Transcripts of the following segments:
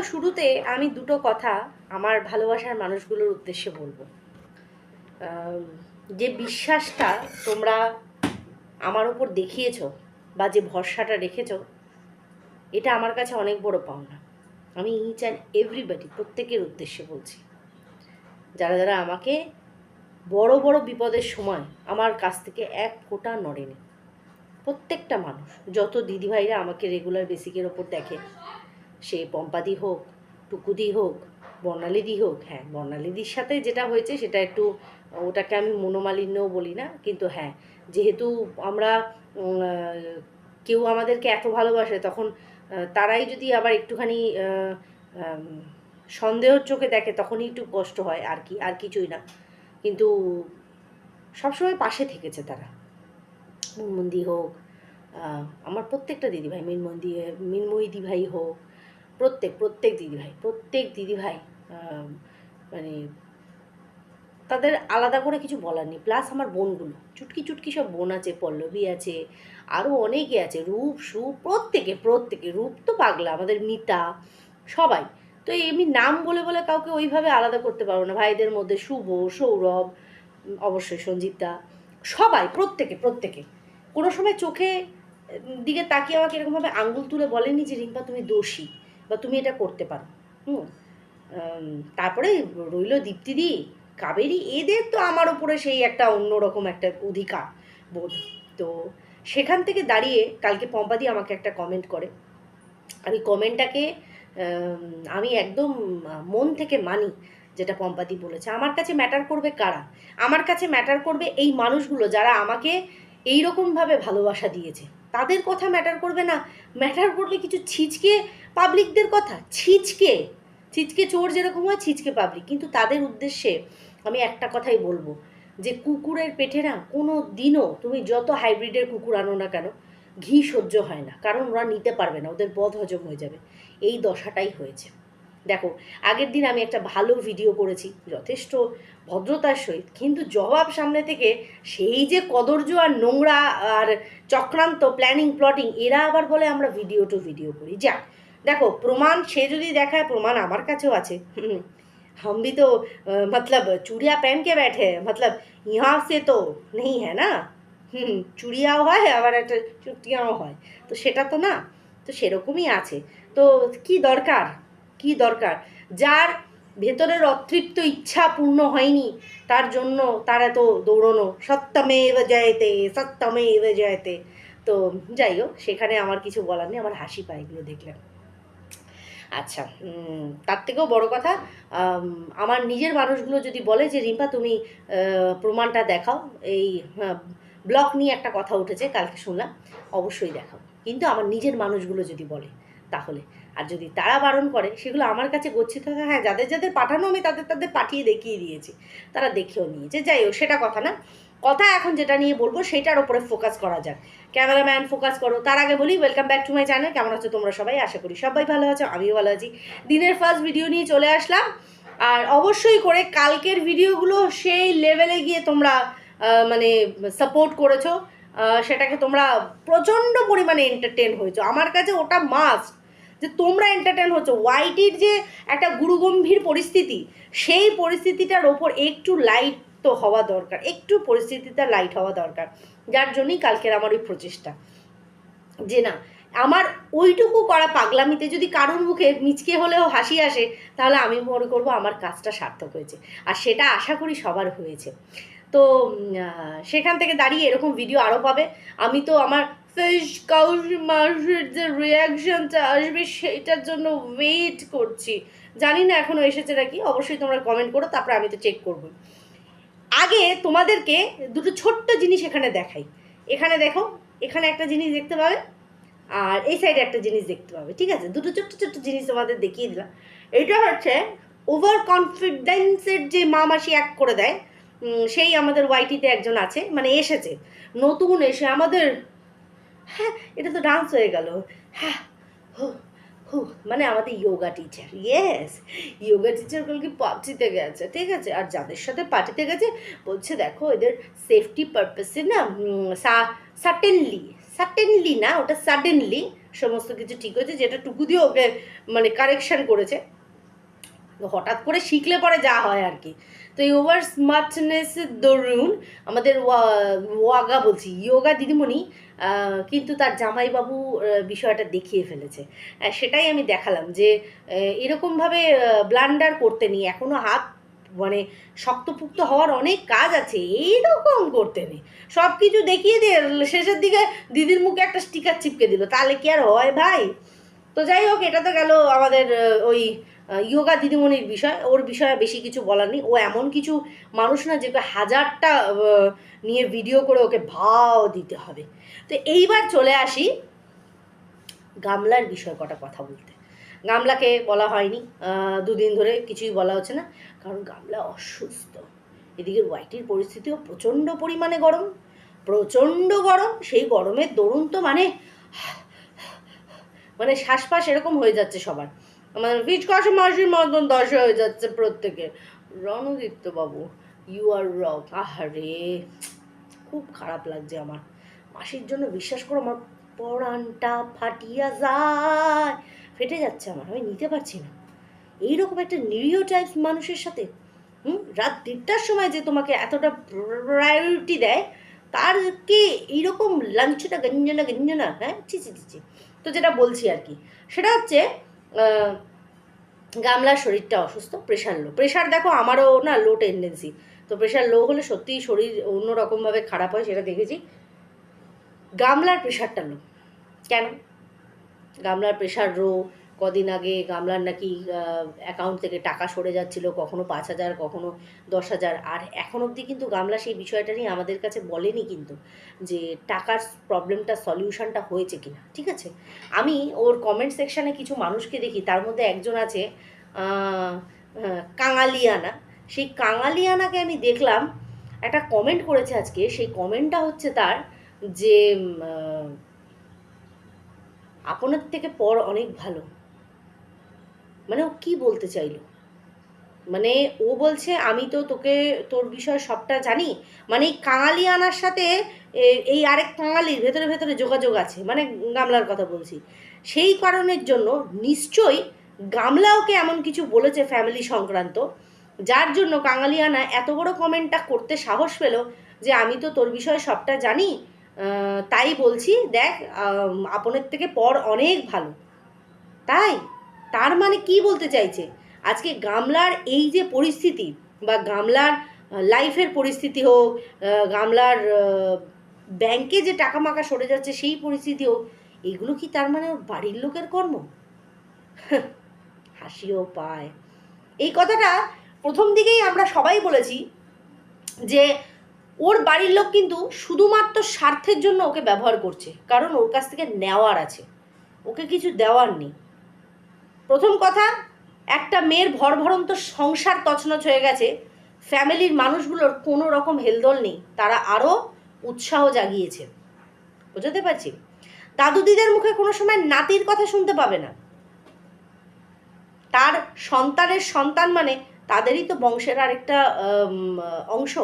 Video শুরুতে আমি দুটো কথা আমার ভালোবাসার মানুষগুলোর উদ্দেশ্যে বলব। যে বিশ্বাসটা তোমরা আমার উপর দেখিয়েছ বা যে ভরসাটা রেখেছ, এটা আমার কাছে অনেক বড় পাওনা। আমি ইচ অ্যান্ড এভরিবডি প্রত্যেকের উদ্দেশ্যে বলছি। যারা যারা আমাকে বড় বড় বিপদের সময় আমার কাছ থেকে এক ফোঁটা নড়েনি। প্রত্যেকটা মানুষ, যত দিদিভাইরা আমাকে রেগুলার বেসিকের ওপর দেখে সে পম্পাদি হোক, টুকুদি হোক, বর্ণালীদি হোক হ্যাঁ বর্ণালীদির সাথে যেটা হয়েছে সেটা একটু, ওটাকে আমি মনোমালিন্যও বলি না, কিন্তু হ্যাঁ যেহেতু আমরা কেউ আমাদেরকে এত ভালোবাসে, তখন তারাই যদি আবার একটুখানি সন্দেহর চোখে দেখে, তখনই একটু কষ্ট হয়, আর কি, আর কিছুই না। কিন্তু সবসময় পাশে থেকেছে তারা। মুনমন্দি হোক আমার প্রত্যেকটা দিদিভাই মিনমন্দি মিনময়ী দিভাই হোক প্রত্যেক প্রত্যেক দিদিভাই প্রত্যেক দিদিভাই মানে তাদের আলাদা করে কিছু বলার নেই। প্লাস আমার বোনগুলো, চুটকি চুটকি সব বোন আছে, পল্লবী আছে আরও অনেকে আছে, রূপ সুপ প্রত্যেকে প্রত্যেকে, রূপ তো পাগলা, আমাদের মিতা, সবাই। তো এমনি নাম বলে বলে কাউকে ওইভাবে আলাদা করতে পারব না। ভাইদের মধ্যে শুভ, সৌরভ, অবশ্যই সঞ্জিতা, সবাই, প্রত্যেকে প্রত্যেকে। কোনো সময় চোখে, দিকে তাকিয়ে আমাকে এরকমভাবে আঙ্গুল তুলে বলেনি যে, রিম্পা, তুমি দোষী। বা তুমি এটা করতে পারো। হুম? তারপরে রইল দীপ্তিদি, কাবেরি, এদের তো আমার উপরে সেই একটা অন্যরকম একটা অধিকার বোধ। তো সেখান থেকে দাঁড়িয়ে কালকে পম্পাদি আমাকে একটা কমেন্ট করে। ওই কমেন্টটাকে আমি একদম মন থেকে মানি যেটা পম্পাদি বলেছে। আমার কাছে ম্যাটার করবে কারা? আমার কাছে ম্যাটার করবে এই মানুষগুলো যারা আমাকে এই রকমভাবে ভালোবাসা দিয়েছে। তাদের কথা ম্যাটার করবে না। ম্যাটার করবে কিছু ছিচকে পাবলিকদের কথা। ছিচকে। ছিচকে চোর যেরকম হয়, ছিচকে পাবলিক কিন্তু তাদের উদ্দেশ্যে আমি একটা কথাই বলব যে, কুকুরের পেটে না কোনো দিনও তুমি যত হাইব্রিডের কুকুর আনো না কেন, ঘি সহ্য হয় না। কারণ ওরা নিতে পারবে না। ওদের বধ হজম হয়ে যাবে। এই দশাটাই হয়েছে। দেখো আগের দিন আমি একটা ভালো ভিডিও করেছি যথেষ্ট ভদ্রতার সহিত কিন্তু জবাব সামনে থেকে সেই যে কদর্য আর নোংরা আর চক্রান্ত প্ল্যানিং প্লটিং এরা আবার বলে আমরা ভিডিও টু ভিডিও করি যাক দেখো প্রমাণ সে যদি দেখায় প্রমাণ আমার কাছেও আছে হুম, हम भी तो अ, मतलब चूड़िया पहन के बैठे हैं मतलब यहाँ से तो नहीं है না হুম চুড়িয়াও হয় আবার একটা চুটিয়াও হয় তো সেটা তো না তো সেরকমই আছে তো কি দরকার কি দরকার? যার ভেতরের অতৃপ্ত ইচ্ছা পূর্ণ হয়নি, তার জন্য তার এত দৌড়নো। সত্যমেব জয়তে সত্যমেব জয়তে। তো যাই হোক, সেখানে আমার কিছু বলার নেই, আমার হাসি পায় এগুলো দেখলে। আচ্ছা তার থেকেও বড় কথা আমার নিজের মানুষগুলো যদি বলে যে, রিম্পা, তুমি প্রমাণটা দেখাও। এই ব্লক নিয়ে একটা কথা উঠেছে, কালকে শুনলাম। অবশ্যই দেখাও। কিন্তু আমার নিজের মানুষগুলো যদি বলে, তাহলে। আর যদি তারা বারণ করে, সেগুলো আমার কাছে গচ্ছিত থাকে হ্যাঁ যাদের যাদের পাঠানো আমি তাদের তাদের পাঠিয়ে দেখিয়ে দিয়েছি। তারা দেখেও নিয়েছে। যাই হোক, সেটা কথা না। কথা এখন যেটা নিয়ে বলব, সেটার ওপরে ফোকাস করা যাক। ক্যামেরাম্যান ফোকাস করো। তার আগে বলি welcome back to my channel কেমন আছো তোমরা সবাই? আশা করি সবাই ভালো আছো, আমিও ভালো আছি। দিনের ফার্স্ট ভিডিও নিয়ে চলে আসলাম। আর অবশ্যই করে কালকের ভিডিওগুলো সেই লেভেলে গিয়ে তোমরা মানে সাপোর্ট করেছ। সেটাকে তোমরা প্রচণ্ড পরিমাণে এন্টারটেন হয়েছো। আমার কাছে ওটা মাস্ট যে তোমরা এন্টারটেন হচ্ছ। ওয়াইটির যে একটা গুরুগম্ভীর পরিস্থিতি, সেই পরিস্থিতিটার ওপর একটু লাইট তো হওয়া দরকার। একটু পরিস্থিতিটা লাইট হওয়া দরকার। যার জন্যই কালকের আমার ওই প্রচেষ্টা। যে না, আমার ওইটুকু করা পাগলামিতে যদি কারোর মুখে মিচকে হলেও হাসি আসে, তাহলে আমি মনে করব আমার কাজটা সার্থক হয়েছে। আর সেটা আশা করি সবার হয়েছে। তো সেখান থেকে দাঁড়িয়ে এরকম ভিডিও আরও পাবে। আমি তো আমার কাউস মাসের যে রিয়াকশনটা আসবে সেইটার জন্য ওয়েট করছি। জানি না এখনও এসেছে নাকি, অবশ্যই তোমরা কমেন্ট করো, তারপরে আমি তো চেক করব। আগে তোমাদেরকে দুটো ছোট্ট জিনিস এখানে দেখাই। এখানে দেখো, এখানে একটা জিনিস দেখতে পাবে, আর এই সাইডে একটা জিনিস দেখতে পাবে, ঠিক আছে? দুটো ছোট্ট ছোট্ট জিনিস তোমাদের দেখিয়ে দিলাম। এটা হচ্ছে ওভার কনফিডেন্সের যে মা মাসি এক করে দেয় সেই আমাদের ওয়াইটিতে একজন আছে মানে এসেছে। নতুন এসে আমাদের হ্যাঁ এটা তো ডান্স হয়ে গেল। হ্যাঁ হু হু মানে আমাদের yoga teacher yes yoga teacher কালকে পার্টিতে গেছে, ঠিক আছে? আর যাদের সাথে পার্টিতে গেছে, বলছে দেখো, এদের সেফটি পারপাসে না সার্টেনলি সার্টেনলি না, ওটা সাডেনলি সমস্ত কিছু ঠিক হয়েছে, যেটা টুকু দিয়ে ওকে মানে কারেকশন করেছে। হঠাৎ করে শিখলে পরে যা হয় আর কি। তো এই ওভার স্মার্টনেস দরুন আমাদের ওয়া- ওয়াগা বলছি ইয়োগা দিদিমণি কিন্তু তার জামাইবাবু বিষয়টা দেখিয়ে ফেলেছে। সেটাই আমি দেখালাম যে এরকমভাবে ব্লান্ডার করতে নেই। এখনও হাত মানে শক্তপুক্ত হওয়ার অনেক কাজ আছে। এইরকম করতে নেই। সব কিছু দেখিয়ে দিয়ে শেষের দিকে দিদির মুখে একটা স্টিকার চিপকে দিল। তাহলে কি আর হয় ভাই? তো যাই হোক, এটা তো গেল আমাদের ওই ইয়োগা দিদিমণির বিষয়, ওর বিষয়ে বেশি কিছু বলার নেই। ও এমন কিছু মানুষ না যে হাজারটা নিয়ে ভিডিও করে ওকে ভাও দিতে হবে। তো এইবার চলে আসি গামলার বিষয় কটা কথা বলতে। গামলাকে বলা হয়নি দুদিন ধরে কিছুই বলা হচ্ছে না, কারণ গামলা অসুস্থ। এদিকে ওয়াইটির পরিস্থিতিও প্রচণ্ড পরিমাণে গরম, প্রচণ্ড গরম, সেই গরমের দরুন তো মানে মানে শ্বাসপাস এরকম হয়ে যাচ্ছে সবার। মানে ফিচকাশি মাসির মতন দশা হয়ে যাচ্ছে প্রত্যেকের রণদীপ্ত বাবু ইউ আর রক আহারে, খুব খারাপ লাগছে আমার। মাসির জন্য বিশ্বাস করো, আমার পরানটা ফাটিয়া যায়। ফেটে যাচ্ছে আমার, আমি নিতে পারছি না। এইরকম একটা নিরীহ টাইপস মানুষের সাথে, হুম, রাত দেড়টার সময় যে তোমাকে এতটা প্রায়োরিটি দেয় তারকে এইরকম লাঞ্চটা গঞ্জনা গঞ্জনা হ্যাঁ? ছি ছি। তো যেটা বলছি আর কি, সেটা হচ্ছে গামলার শরীরটা অসুস্থ প্রেশার লো প্রেশার দেখো আমারও না লো টেন্ডেন্সি তো প্রেশার লো হলে সত্যিই শরীর অন্যরকমভাবে খারাপ হয় সেটা দেখেছি। গামলার প্রেশারটা লো কেন? গামলার প্রেশার রো কদিন আগে গামলার নাকি অ্যাকাউন্ট থেকে টাকা সরে যাচ্ছিল, কখনো পাঁচ হাজার, কখনো দশ হাজার। আর এখন অবধি কিন্তু গামলা সেই বিষয়টা নিয়ে আমাদের কাছে বলেনি কিন্তু যে টাকার প্রবলেমটা সলিউশনটা হয়েছে কিনা, ঠিক আছে? আমি ওর কমেন্ট সেকশানে কিছু মানুষকে দেখি, তার মধ্যে একজন আছে কাঙালিয়ানা। সেই কাঙালিয়ানাকে আমি দেখলাম, একটা কমেন্ট করেছে আজকে। সেই কমেন্টটা হচ্ছে তার যে আপনার থেকে পর অনেক ভালো। মানে ও কি বলতে চাইলো? মানে ও বলছে, আমি তো তোকে, তোর বিষয়ে সবটা জানি। মানে এই কাঙালি আনার সাথে এই আরেক কাঙালির ভেতরে ভেতরে যোগাযোগ আছে। মানে গামলার কথা বলছি। সেই কারণের জন্য নিশ্চয়ই গামলা ওকে এমন কিছু বলেছে ফ্যামিলি সংক্রান্ত, যার জন্য কাঙালিয়ানা এত বড় কমেন্টটা করতে সাহস পেল যে, আমি তো তোর বিষয়ে সবটা জানি তাই বলছি, দেখ আপনের থেকে পর অনেক ভালো। তাই? তার মানে কি বলতে চাইছে? আজকে গামলার এই যে পরিস্থিতি বা গামলার লাইফের পরিস্থিতি হোক গামলার ব্যাংকে যে টাকা মাকা সরে যাচ্ছে সেই পরিস্থিতি হোক, এগুলো কি তার মানে ওর বাড়ির লোকের কর্ম? হাসিও পায়। এই কথাটা প্রথম দিকেই আমরা সবাই বলেছি যে ওর বাড়ির লোক কিন্তু শুধুমাত্র স্বার্থের জন্য ওকে ব্যবহার করছে, কারণ ওর কাছ থেকে নেওয়ার আছে। ওকে কিছু দেওয়ার নেই। প্রথম কথা, একটা মেয়ের ভরভরন্ত সংসার তছনছ হয়ে গেছে। ফ্যামিলির মানুষগুলোর কোনো রকম হেলদোল নেই। তারা আরও উৎসাহ জাগিয়েছে। বুঝতে পারছি? দাদু দিদের মুখে কোনো সময় নাতির কথা শুনতে পাবে না। তার সন্তানের সন্তান মানে তাদেরই তো বংশের আরেকটা অংশ।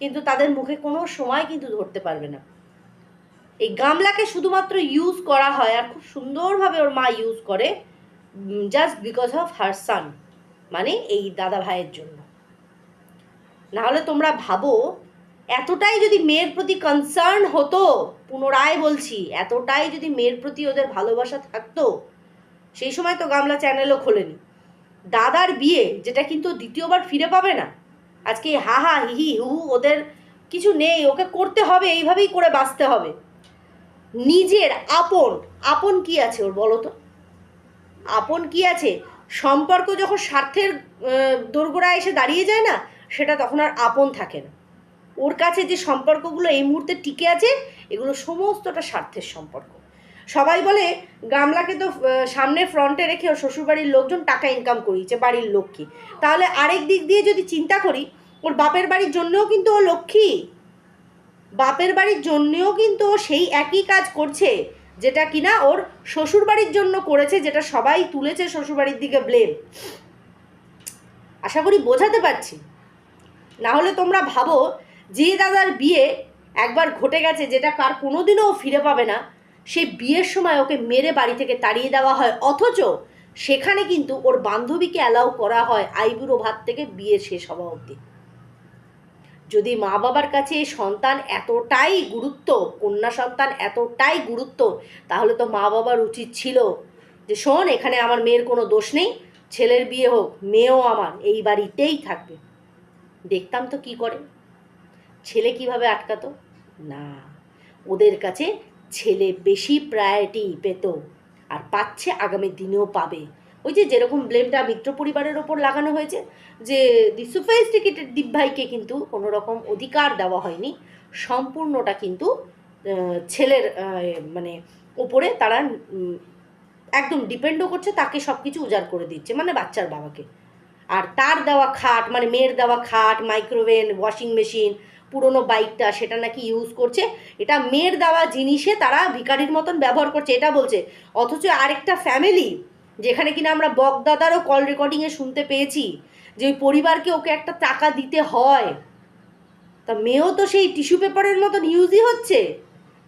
কিন্তু তাদের মুখে কোনো সময় কিন্তু ধরতে পারবে না। এই গামলাকে শুধুমাত্র ইউজ করা হয়, আর খুব সুন্দরভাবে ওর মা ইউজ করে। Just because of her son মানে এই দাদা ভাইয়ের জন্য। নাহলে তোমরা ভাবো, এতটাই যদি মেয়ের প্রতি কনসার্ন হতো, পুনরায় বলছি, এতটাই যদি মেয়ের প্রতি ওদের ভালোবাসা থাকতো, সেই সময় তো গামলা চ্যানেলও খোলেনি। দাদার বিয়ে, যেটা কিন্তু দ্বিতীয়বার ফিরে পাবে না। আজকে হা হা হি হু হু, ওদের কিছু নেই, ওকে করতে হবে, এইভাবেই করে বাঁচতে হবে। নিজের আপন আপন কি আছে ওর বলো তো? আপন কি আছে? সম্পর্ক যখন স্বার্থের আহ, দোরগোড়ায় এসে দাঁড়িয়ে যায় না সেটা তখন আর আপন থাকে না। ওর কাছে যে সম্পর্কগুলো এই মুহূর্তে টিকে আছে এগুলো সমস্তটা স্বার্থের সম্পর্ক। সবাই বলে গামলাকে তো সামনে ফ্রন্টে রেখে ওর শ্বশুরবাড়ির লোকজন টাকা ইনকাম করিয়েছে বাড়ির লক্ষ্মী তাহলে আরেক দিক দিয়ে যদি চিন্তা করি ওর বাপের বাড়ির জন্যও কিন্তু ও লক্ষ্মী। বাপের বাড়ির জন্যেও কিন্তু ও সেই একই কাজ করছে। যেটা কিনা ওর শ্বশুরবাড়ির জন্য করেছে, যেটা সবাই তুলেছে শ্বশুরবাড়ির দিকে ব্লেম আশা করি বোঝাতে পারছি। না হলে তোমরা ভাবো, যে দাদার বিয়ে একবার ঘটে গেছে, যেটা কার কোনোদিনও ফিরে পাবে না সেই বিয়ের সময় ওকে মেরে বাড়ি থেকে তাড়িয়ে দেওয়া হয়। অথচ সেখানে কিন্তু ওর বান্ধবীকে অ্যালাউ করা হয় আইবুড়ো ভাত থেকে বিয়ে শেষ হওয়া অবধি। যদি মা বাবার কাছে সন্তান এতটাই গুরুত্ব, কন্যা সন্তান এতটাই গুরুত্ব, তাহলে তো মা বাবার উচিত ছিল যে, শোন, এখানে আমার মেয়ের কোনো দোষ নেই, ছেলের বিয়ে হোক, মেয়েও আমার, এই বাড়িতেই থাকবে। দেখতাম তো কি করে? ছেলে কীভাবে আটকাতো? না, ওদের কাছে ছেলে বেশি প্রায়োরিটি পেত, আর পাচ্ছে আগামী দিনেও পাবে। ওই যে যেরকম ব্লেমটা মিত্র পরিবারের ওপর লাগানো হয়েছে, যে দি সুফেস্টিকেটেড দীপ ভাইকে কিন্তু কোনো রকম অধিকার দেওয়া হয়নি, সম্পূর্ণটা কিন্তু ছেলের মানে ওপরে তারা একদম ডিপেন্ডও করছে, তাকে সব কিছু উজাড় করে দিচ্ছে মানে বাচ্চার বাবাকে। আর তার দেওয়া খাট মানে মেয়ের দেওয়া খাট মাইক্রোওয়েভ ওয়াশিং মেশিন পুরনো বাইকটা সেটা নাকি ইউজ করছে, এটা মেয়ের দেওয়া জিনিসে তারা ভিখারির মতন ব্যবহার করছে, এটা বলছে। অথচ আরেকটা ফ্যামিলি যেখানে কিনা আমরা বকদাদারও কল রেকর্ডিংয়ে শুনতে পেয়েছি যে ওই পরিবারকে ওকে একটা টাকা দিতে হয়। তা মেয়েও তো সেই টিস্যু পেপারের মতন ইউজই হচ্ছে।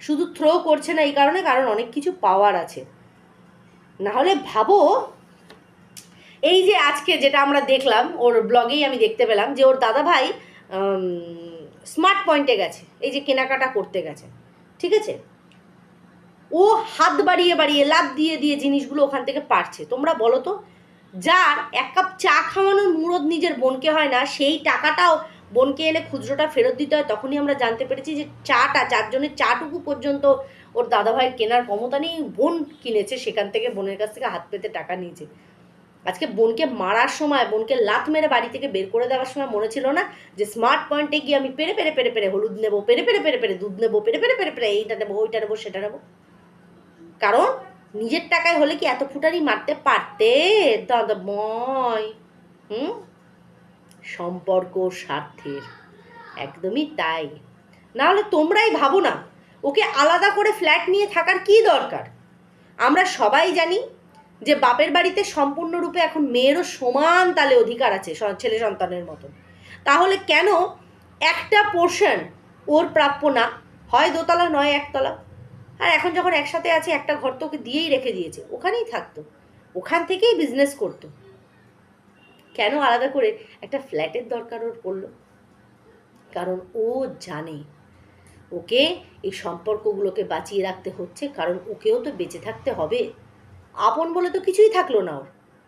শুধু থ্রো করছে না এই কারণে, কারণ অনেক কিছু পাওয়ার আছে। না হলে ভাবো, এই যে আজকে যেটা আমরা দেখলাম, ওর ব্লগেই আমি দেখতে পেলাম যে ওর দাদা ভাই স্মার্ট পয়েন্টে গেছে, এই যে কেনাকাটা করতে গেছে। ঠিক আছে? ও হাত বাড়িয়ে বাড়িয়ে লাভ দিয়ে দিয়ে জিনিসগুলো ওখান থেকে পারছে। তোমরা বলো তো, যার এক কাপ চা খাওয়ানোর মুরদ নিজের বোনকে হয় না, সেই টাকাটাও বোনকে এনে খুচরোটা ফেরত দিতে হয়, তখনই আমরা জানতে পেরেছি যে চাটা চারজনের চাটুকু পর্যন্ত ওর দাদাভাইয়ের কেনার ক্ষমতা নেই, বোন কিনেছে সেখান থেকে, বোনের কাছ থেকে হাত পেতে টাকা নিয়েছে। আজকে বোনকে মারার সময়, বোনকে লাত মেরে বাড়ি থেকে বের করে দেওয়ার সময় মনে ছিল না যে স্মার্ট পয়েন্টে গিয়ে আমি পেরে পেরে পেরে পেরে হলুদ নেব, পেরে পেরে পেরে পেরে দুধ নেব, পেরে পেরে পেরে পেরে এইটা নেব, ওইটা নেব, সেটা নেব। কারণ নিজের টাকায় হলে কি এত ফুটানি মারতে পারতে? দাদা ময়। হুম? সম্পর্ক স্বার্থের। একদমই তাই। না হলে তোমরাই ভাবো না, ওকে আলাদা করে ফ্ল্যাট নিয়ে থাকার কি দরকার? আমরা সবাই জানি যে বাপের বাড়িতে সম্পূর্ণরূপে এখন মেয়েরও সমান তালে অধিকার আছে ছেলে সন্তানের মতন। তাহলে কেন একটা পোর্শন ওর প্রাপ্য না? হয় দোতলা, নয় একতলা? আর এখন যখন একসাথে আছে, একটা ঘর তো ওকে দিয়েই রেখে দিয়েছে। ওখানেই থাকতো। ওখান থেকেই বিজনেস করতো। কেন আলাদা করে একটা ফ্ল্যাটের দরকার ওর পড়ল? কারণ ও জানে, ওকে এই সম্পর্কগুলোকে বাঁচিয়ে রাখতে হচ্ছে, কারণ ওকেও তো বেঁচে থাকতে হবে। আপন বলে তো কিছুই থাকল না ওর।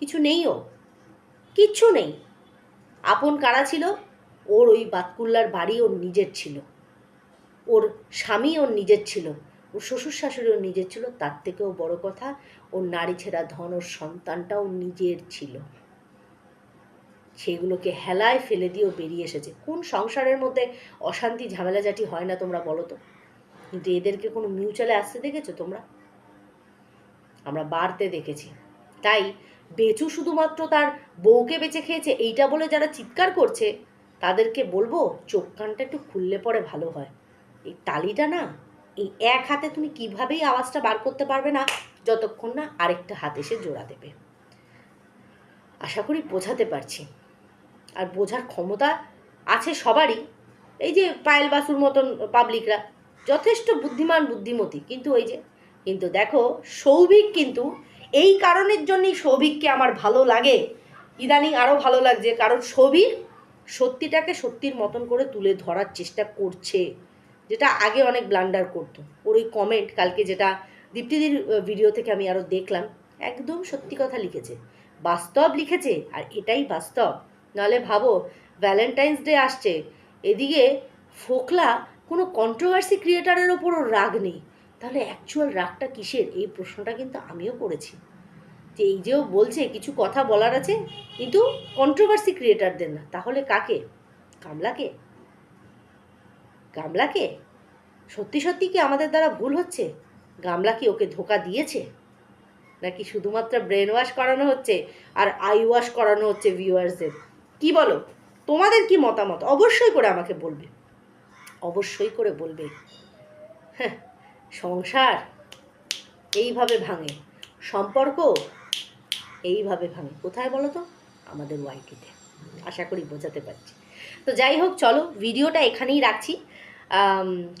কিছু নেই ও। কিচ্ছু নেই। আপন কারা ছিল? ওর ওই বাতকুল্লার বাড়ি ওর নিজের ছিল। ওর স্বামী ওর নিজের ছিল। ওর শ্বশুর শাশুড়ি ওর নিজের ছিল, তার থেকেও বড় কথা ওর নারী ছেঁড়া ধন ওর সন্তানটাও নিজের ছিল। সেগুলোকে হেলায় ফেলে দিয়েও বেরিয়ে এসেছে। কোন সংসারের মধ্যে অশান্তি ঝামেলাঝাটি হয় না তোমরা বলো তো? কিন্তু এদেরকে কোনো মিউচুয়ালে আসতে দেখেছ তোমরা? আমরা বাড়তে দেখেছি। তাই বেচু শুধুমাত্র তার বউকে বেঁচে খেয়েছে, এইটা বলে যারা চিৎকার করছে, তাদেরকে বলব, চোখ কানটা একটু খুললে পরে ভালো হয়। এই তালিটা না এই এক হাতে তুমি কিভাবেই আওয়াজটা বার করতে পারবে না, যতক্ষণ না আরেকটা হাত এসে জোড়া দেবে। আশা করি বোঝাতে পারছি। আর বোঝার ক্ষমতা আছে সবারই। এই যে পায়েল বাসুর মতন পাবলিকরা যথেষ্ট বুদ্ধিমান, বুদ্ধিমতী। কিন্তু ওই যে, কিন্তু দেখো, সৌভিক কিন্তু এই কারণের জন্যই সৌভিককে আমার ভালো লাগে। ইদানিং আরও ভালো লাগছে, কারণ সৌভিক সত্যিটাকে সত্যির মতন করে তুলে ধরার চেষ্টা করছে। যেটা আগে অনেক ব্লান্ডার করতো। ওর ওই কমেন্ট কালকে যেটা দীপ্তিদির ভিডিও থেকে আমি আরও দেখলাম, একদম সত্যি কথা লিখেছে। বাস্তব লিখেছে, আর এটাই বাস্তব। নাহলে ভাবো ভ্যালেন্টাইন্স ডে আসছে, এদিকে ফোকলা কোনো কন্ট্রোভার্সি ক্রিয়েটারের ওপরও রাগ নেই। তাহলে অ্যাকচুয়াল রাগটা কিসের? এই প্রশ্নটা কিন্তু আমিও করেছি। যে এই যেও বলছে, কিছু কথা বলার আছে, কিন্তু কন্ট্রোভার্সি ক্রিয়েটারদের না। তাহলে কাকে? কামলাকে? গামলাকে? সত্যি সত্যি কি আমাদের দ্বারা ভুল হচ্ছে? গামলা কি ওকে ধোকা দিয়েছে? নাকি শুধুমাত্র ব্রেন ওয়াশ করানো হচ্ছে আর আই ওয়াশ করানো হচ্ছে ভিউয়ার্সদের কি বলো? তোমাদের কি মতামত? অবশ্যই করে আমাকে বলবে। অবশ্যই করে বলবে। হ্যাঁ সংসার এইভাবে ভাঙে। সম্পর্ক এইভাবে ভাঙে। কোথায় বলো তো? আমাদের ওয়াইটিতে আশা করি বোঝাতে পারছি। তো যাই হোক, চলো ভিডিওটা এখানেই রাখছি।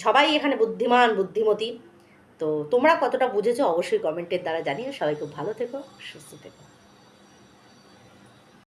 সবাই এখানে বুদ্ধিমান, বুদ্ধিমতী। তো তোমরা কতটা বুঝেছ অবশ্যই কমেন্টের দ্বারা জানিও। সবাই খুব ভালো থেকো, সুস্থ থেকো।